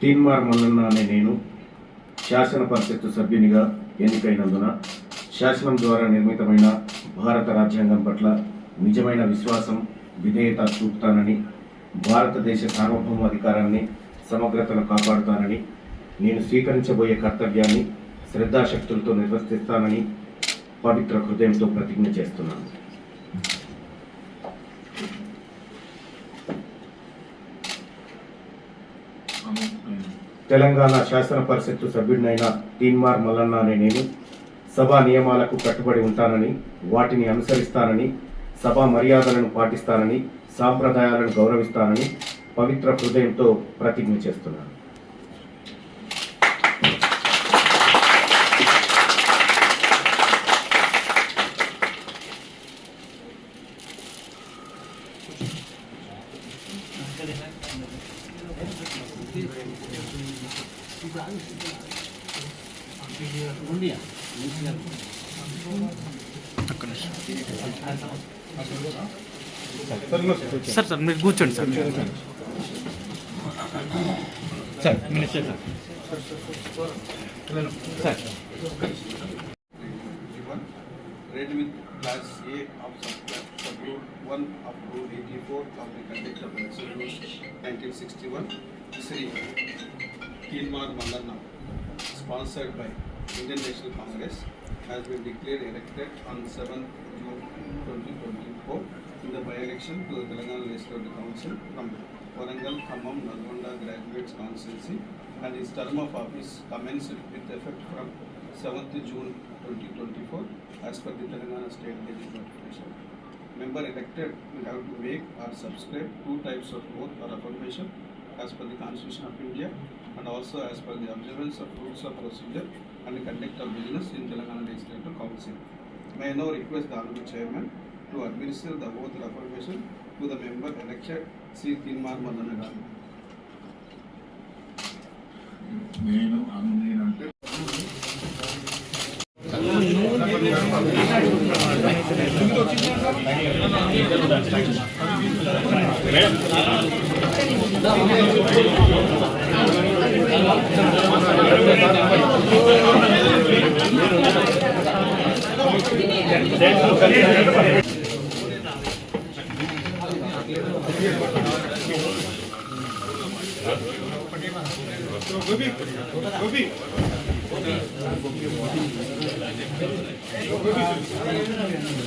టీన్మార్ మల్లన్న అనే నేను శాసన పరిషత్తు సభ్యునిగా ఎన్నికైనందున శాసనం ద్వారా నిర్మితమైన భారత రాజ్యాంగం పట్ల నిజమైన విశ్వాసం విధేయత చూపుతానని భారతదేశ సార్వభౌమాధికారాన్ని సమగ్రతను కాపాడుతానని నేను స్వీకరించబోయే కర్తవ్యాన్ని శ్రద్ధాశక్తులతో నిర్వర్తిస్తానని పవిత్ర హృదయంతో ప్రతిజ్ఞ చేస్తున్నాను. తెలంగాణ శాసన పరిషత్తు సభ్యుడినైన తీన్మార్ మల్లన్న అనే నేను సభా నియమాలకు కట్టుబడి ఉంటానని వాటిని అనుసరిస్తానని సభా మర్యాదలను పాటిస్తానని సాంప్రదాయాలను గౌరవిస్తానని పవిత్ర హృదయంతో ప్రతిజ్ఞ చేస్తున్నాను. సార్ సార్ మీరు కూర్చోండి sir sir minister sir sir read with class A of subgroup 1 up to 84 of the conduct of election rules 1961 Sri Kilmar Mallanna sponsored by Indian National Congress has been declared elected on 7th June 2024 in the by-election to the Telangana Legislative Council from Warangal, Khammam, Nalgonda Graduates Constituency and his term of office commenced with effect from 7th June 2024 as per the Telangana State Gazette notification. Member elected will have to make or subscribe two types of oath or affirmation as per the Constitution of India and also as per the observance of rules of procedure and conduct of business in Telangana Legislative Council. May I now request the Honorable Chairman to administer the oath of affirmation to the member elected c Tinmar Madhanagaru. నేను అంటే madam ごめんなさ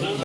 い。